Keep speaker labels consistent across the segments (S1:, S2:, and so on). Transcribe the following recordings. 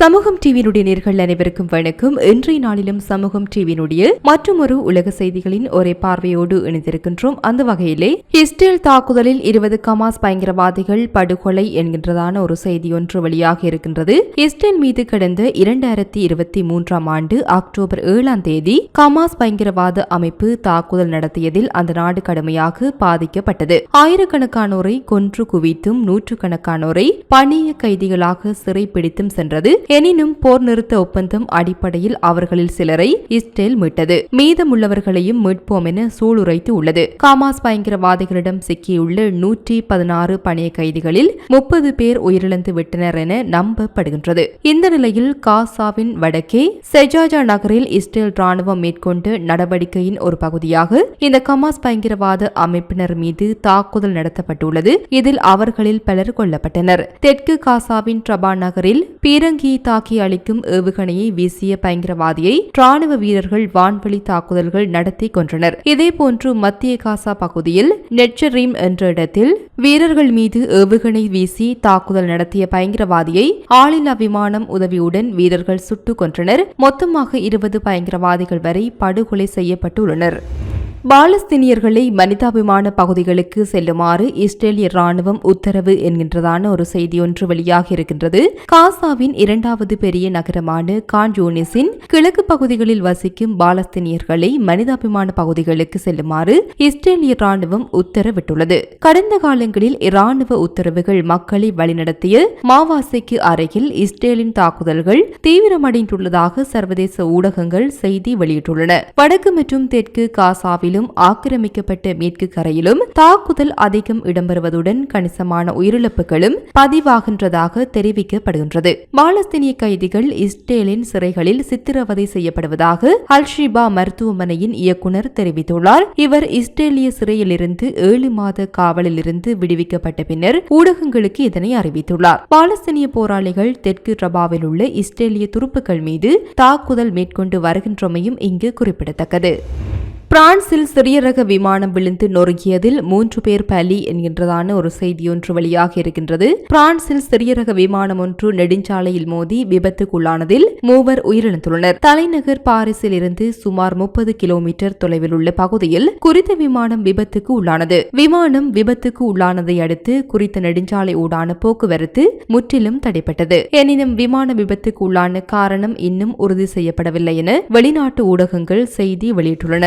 S1: சமூகம் டிவியினுடைய நேர்கள் அனைவருக்கும் வணக்கம். இன்றைய நாளிலும் சமூகம் டிவியினுடைய மற்றொரு உலக செய்திகளின் ஒரே பார்வையோடு இணைந்திருக்கின்றோம். அந்த வகையிலே இஸ்ரேல் தாக்குதலில் இருபது கமாஸ் பயங்கரவாதிகள் படுகொலை என்கின்றதான ஒரு செய்தி ஒன்று வெளியாக இருக்கின்றது. இஸ்ரேல் மீது கடந்த இரண்டாயிரத்தி இருபத்தி மூன்றாம் ஆண்டு அக்டோபர் ஏழாம் தேதி கமாஸ் பயங்கரவாத அமைப்பு தாக்குதல் நடத்தியதில் அந்த நாடு கடுமையாக பாதிக்கப்பட்டது. ஆயிரக்கணக்கானோரை கொன்று குவித்தும் நூற்றுக்கணக்கானோரை பணிய கைதிகளாக சிறைப்பிடித்தும் சென்றது. எனினும் போர் நிறுத்த ஒப்பந்தம் அடிப்படையில் அவர்களில் சிலரை இஸ்ரேல் மீட்டது. மீதமுள்ளவர்களையும் மீட்போம் என சூளுரைத்து உள்ளது. காமாஸ் பயங்கரவாதிகளிடம் சிக்கியுள்ள நூற்றி பதினாறு பணிய கைதிகளில் முப்பது பேர் உயிரிழந்து விட்டனர் என நம்பப்படுகின்றது. இந்த நிலையில் காசாவின் வடக்கே செஜாஜா நகரில் இஸ்ரேல் ராணுவம் மேற்கொண்ட நடவடிக்கையின் ஒரு பகுதியாக இந்த கமாஸ் பயங்கரவாத அமைப்பினர் மீது தாக்குதல் நடத்தப்பட்டுள்ளது. இதில் அவர்களில் பலர் கொல்லப்பட்டனர். தெற்கு காசாவின் ட்ரபா நகரில் பீரங்கி தாக்கி அளிக்கும் ஏவுகணையை வீசிய பயங்கரவாதியை ராணுவ வீரர்கள் வான்வழி தாக்குதல்கள் நடத்தி கொன்றனர். இதேபோன்று மத்திய காசா பகுதியில் நெட்சரீம் என்ற இடத்தில் வீரர்கள் மீது ஏவுகணை வீசி தாக்குதல் நடத்திய பயங்கரவாதியை ஆளில்லா விமானம் உதவியுடன் வீரர்கள் சுட்டுக் கொன்றனர். மொத்தமாக இருபது பயங்கரவாதிகள் வரை படுகொலை செய்யப்பட்டுள்ளனர். பாலஸ்தீனியர்களை மனிதாபிமான பகுதிகளுக்கு செல்லுமாறு இஸ்ரேலிய ராணுவம் உத்தரவு என்கின்றதான ஒரு செய்தி ஒன்று வெளியாகி இருக்கின்றது. காசாவின் இரண்டாவது பெரிய நகரமான கான் யூனிஸின் கிழக்கு பகுதிகளில் வசிக்கும் பாலஸ்தீனியர்களை மனிதாபிமான பகுதிகளுக்கு செல்லுமாறு இஸ்ரேலிய ராணுவம் உத்தரவிட்டுள்ளது. கடந்த காலங்களில் இராணுவ உத்தரவுகள் மக்களை வழிநடத்திய மாவாசிக்கு அருகில் இஸ்ரேலின் தாக்குதல்கள் தீவிரமடைந்துள்ளதாக சர்வதேச ஊடகங்கள் செய்தி வெளியிட்டுள்ளன. வடக்கு மற்றும் தெற்கு காசாவில் கரையிலும் ஆக்கிரமிக்கப்பட்ட மேற்கு கரையிலும் தாக்குதல் அதிகம் இடம்பெறுவதுடன் கணிசமான உயிரிழப்புகளும் பதிவாகின்றதாக தெரிவிக்கப்படுகின்றது. பாலஸ்தீனிய கைதிகள் இஸ்ரேலின் சிறைகளில் சித்திரவதை செய்யப்படுவதாக அல்ஷிபா மருத்துவமனையின் இயக்குநர் தெரிவித்துள்ளார். இவர் இஸ்ரேலிய சிறையிலிருந்து ஏழு மாத காவலில் இருந்து விடுவிக்கப்பட்ட பின்னர் ஊடகங்களுக்கு இதனை அறிவித்துள்ளார். பாலஸ்தீனிய போராளிகள் தெற்கு ரபாவில் உள்ள இஸ்ரேலிய துருப்புக்கள் மீது தாக்குதல் மேற்கொண்டு வருகின்றமையும் இங்கு குறிப்பிடத்தக்கது. பிரான்சில் சிறிய ரக விமானம் விழுந்து நொறுங்கியதில் மூன்று பேர் பலி என்கின்றதான ஒரு செய்தி ஒன்று வெளியாக இருக்கின்றது. பிரான்சில் சிறிய ரக விமானம் ஒன்று நெடுஞ்சாலையில் மோதி விபத்துக்குள்ளானதில் மூவர் உயிரிழந்துள்ளனர். தலைநகர் பாரிஸில் இருந்து சுமார் முப்பது கிலோமீட்டர் தொலைவில் உள்ள பகுதியில் குறித்த விமானம் விபத்துக்கு உள்ளானது. விமானம் விபத்துக்கு உள்ளானதை அடுத்து குறித்த நெடுஞ்சாலை ஊடான போக்குவரத்து முற்றிலும் தடைப்பட்டது. எனினும் விமான விபத்துக்கு உள்ளான காரணம் இன்னும் உறுதி செய்யப்படவில்லை என வெளிநாட்டு ஊடகங்கள் செய்தி வெளியிட்டுள்ளன.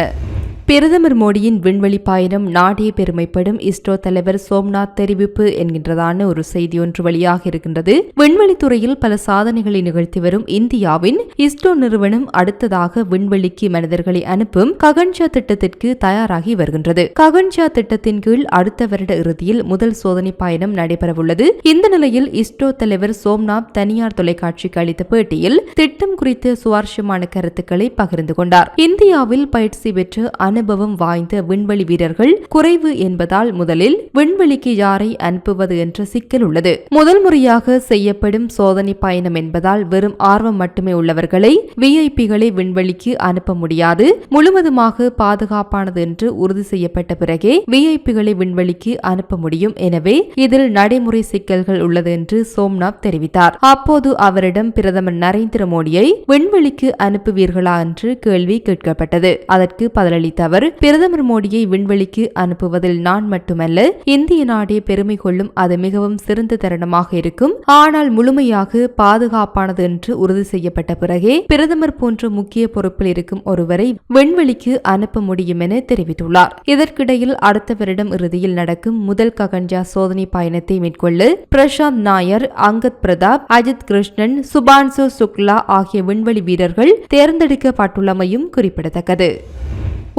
S1: பிரதமர் மோடியின் விண்வெளி பயணம் நாடே பெருமைப்படும். இஸ்ரோ தலைவர் சோம்நாத் தெரிவிப்பு என்கின்றதான ஒரு செய்தி ஒன்று வெளியாக இருக்கின்றது. விண்வெளி துறையில் பல சாதனைகளை நிகழ்த்தி வரும் இந்தியாவின் இஸ்ரோ நிறுவனம் அடுத்ததாக விண்வெளிக்கு மனிதர்களை அனுப்பும் ககன்ஷா திட்டத்திற்கு தயாராகி வருகின்றது. ககன்ஷா திட்டத்தின் கீழ் அடுத்த வருட இறுதியில் முதல் சோதனை பயணம் நடைபெறவுள்ளது. இந்த நிலையில் இஸ்ரோ தலைவர் சோம்நாத் தனியார் தொலைக்காட்சிக்கு அளித்த பேட்டியில் திட்டம் குறித்த சுவாரஸ்யமான கருத்துக்களை பகிர்ந்து கொண்டார். இந்தியாவில் பயிற்சி பெற்று அனுபவம் வாய்ந்த விண்வெளி வீரர்கள் குறைவு என்பதால் முதலில் விண்வெளிக்கு யாரை அனுப்புவது என்ற சிக்கல் உள்ளது. முதல் முறையாக செய்யப்படும் சோதனை பயணம் என்பதால் வெறும் ஆர்வம் மட்டுமே உள்ளவர்களை விஐபிகளை விண்வெளிக்கு அனுப்ப முடியாது. முழுவதுமாக பாதுகாப்பானது என்று உறுதி செய்யப்பட்ட பிறகே விஐபிகளை விண்வெளிக்கு அனுப்ப முடியும். எனவே இதில் நடைமுறை சிக்கல்கள் உள்ளது என்று சோம்நாத் தெரிவித்தார். அப்போது அவரிடம் பிரதமர் நரேந்திர மோடியை விண்வெளிக்கு அனுப்புவீர்களா என்று கேள்வி கேட்கப்பட்டது. அதற்கு பதிலளித்தார். அவர் பிரதமர் மோடியை விண்வெளிக்கு அனுப்புவதில் நான் மட்டுமல்ல இந்திய நாடே பெருமை கொள்ளும் அது மிகவும் சிறந்த தருணமாக இருக்கும். ஆனால் முழுமையாக பாதுகாப்பானது என்று உறுதி செய்யப்பட்ட பிறகே பிரதமர் போன்ற முக்கிய பொறுப்பில் இருக்கும் ஒருவரை விண்வெளிக்கு அனுப்ப முடியும் என தெரிவித்துள்ளார். இதற்கிடையில் அடுத்த வருடம் இறுதியில் நடக்கும் முதல் ககன்யா சோதனை பயணத்தை மேற்கொள்ள பிரசாந்த் நாயர் அங்கத் பிரதாப் அஜித் கிருஷ்ணன் சுபான்சு சுக்லா ஆகிய விண்வெளி வீரர்கள் தேர்ந்தெடுக்கப்பட்டுள்ளமையும் குறிப்பிடத்தக்கது.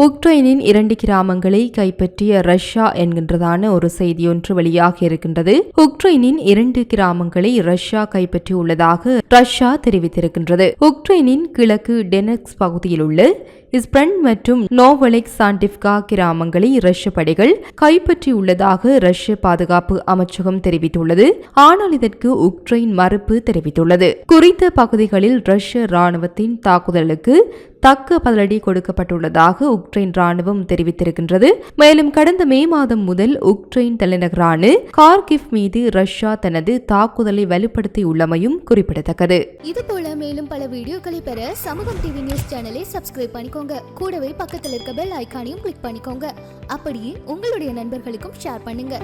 S1: உக்ரைனின் இரண்டு கிராமங்களை கைப்பற்றிய ரஷ்யா என்கின்றதான ஒரு செய்தி ஒன்று வெளியாக இருக்கின்றது. உக்ரைனின் இரண்டு கிராமங்களை ரஷ்யா கைப்பற்றியுள்ளதாக ரஷ்யா தெரிவித்திருக்கின்றது. உக்ரைனின் கிழக்கு டெனக்ஸ் பகுதியில் உள்ள இஸ்பிரண்ட் மற்றும் நோவலெக் சாண்டிப்கா கிராமங்களை ரஷ்ய படைகள் கைப்பற்றியுள்ளதாக ரஷ்ய பாதுகாப்பு அமைச்சகம் தெரிவித்துள்ளது. ஆனால் இதற்கு உக்ரைன் மறுப்பு தெரிவித்துள்ளது. குறித்த பகுதிகளில் ரஷ்ய ராணுவத்தின் தாக்குதலுக்கு தக்க பதிலடி கொடுக்கப்பட்டுள்ளதாக உக்ரைன் ராணுவம் தெரிவித்திருக்கின்றது. மேலும் கடந்த மே மாதம் முதல் உக்ரைன் தலைநகரான கார்கிஃப் மீது ரஷ்யா தனது தாக்குதலை வலுப்படுத்தியுள்ளமையும் குறிப்பிடத்தக்கது.
S2: இது போல மேலும் பல வீடியோக்களை பெற சமூகம் டிவி நியூஸ் சேனலை சப்ஸ்கிரைப் பண்ணிக்கோங்க. கூடவே பக்கத்தில் இருக்க பெல் ஐகானையும் கிளிக் பண்ணிக்கோங்க. அப்படியே உங்களுடைய நண்பர்களுக்கும் ஷேர் பண்ணுங்க.